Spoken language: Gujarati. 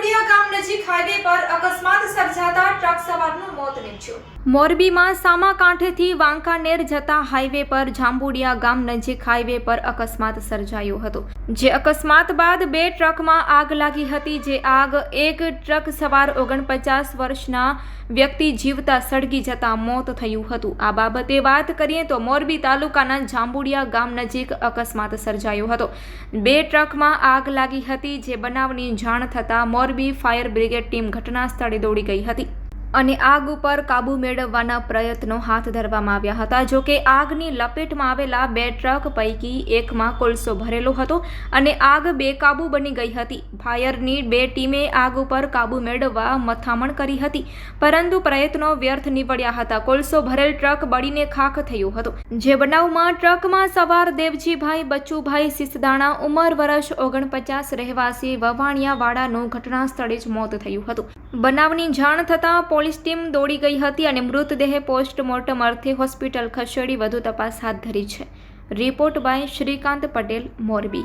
ગામ નજીક હાઈવે પર અકસ્માત સર્જાયો. મોરબીમાં સામાકાંઠેથી વાંકાનેર જતા હાઈવે પર જાંબુડિયા ગામ નજીક હાઈવે પર અકસ્માત સર્જાયો હતો. જે અકસ્માત બાદ બે ટ્રકમાં આગ લાગી હતી, જે આગ એક ટ્રક સવાર ઓગણપચાસ વર્ષના વ્યક્તિ જીવતા સળગી જતા મોત થયું હતું. આ બાબતે વાત કરીએ તો મોરબી તાલુકાના જાંબુડિયા ગામ નજીક અકસ્માત સર્જાયો હતો. બે ટ્રકમાં આગ લાગી હતી, જે બનાવની જાણ થતાં મોરબી ફાયર બ્રિગેડ ટીમ ઘટના સ્થળે દોડી ગઈ હતી. અને આગ ઉપર કાબુ મેળવવાના પ્રયત્નો હાથ ધરવામાં આવ્યા હતા. જો કે આગની લપેટમાં આવેલા બે ટ્રક પૈકી એકમાં કોલસો ભરેલો હતો અને આગ બેકાબૂ બની ગઈ હતી. ફાયરની બે ટીમે આગ ઉપર કાબુ મેળવવા મથામણ કરી હતી, પરંતુ પ્રયત્નો વ્યર્થ નીવડ્યા હતા. કોલસો ભરેલ ટ્રક બળીને ખાખ થયો હતો. જે બનાવમાં ટ્રકમાં સવાર દેવજીભાઈ, બચ્ચુભાઈ સિસદાણા ઉંમર વર્ષ ઓગણપચાસ રહેવાસી વવાણિયાવાડાનું ઘટના સ્થળે જ મોત થયું હતું. બનાવની જાણ થતાં પોલીસ ટીમ દોડી ગઈ હતી અને મૃતદેહ પોસ્ટમોર્ટમ અર્થે હોસ્પિટલ ખસેડી વધુ તપાસ હાથ ધરી છે. Report by Shrikant Patel, Morbi.